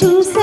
to say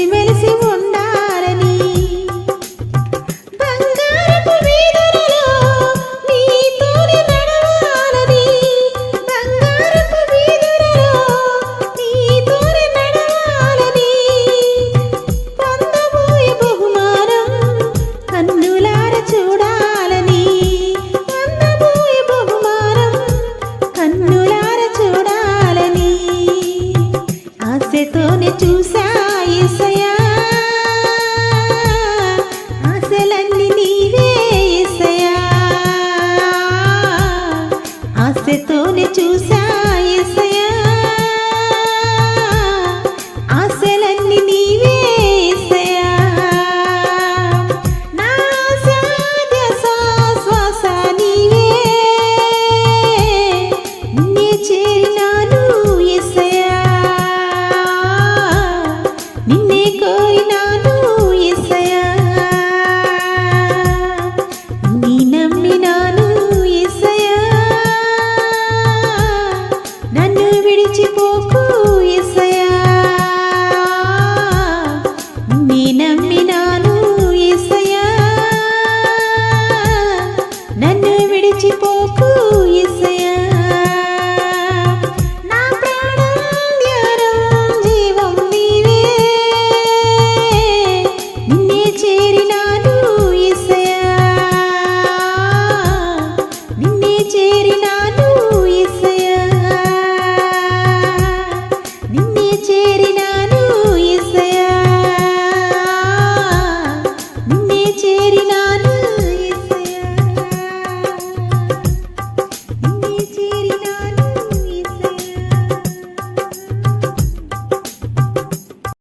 Silmeli ఆశతోనే చూసా. చేరిన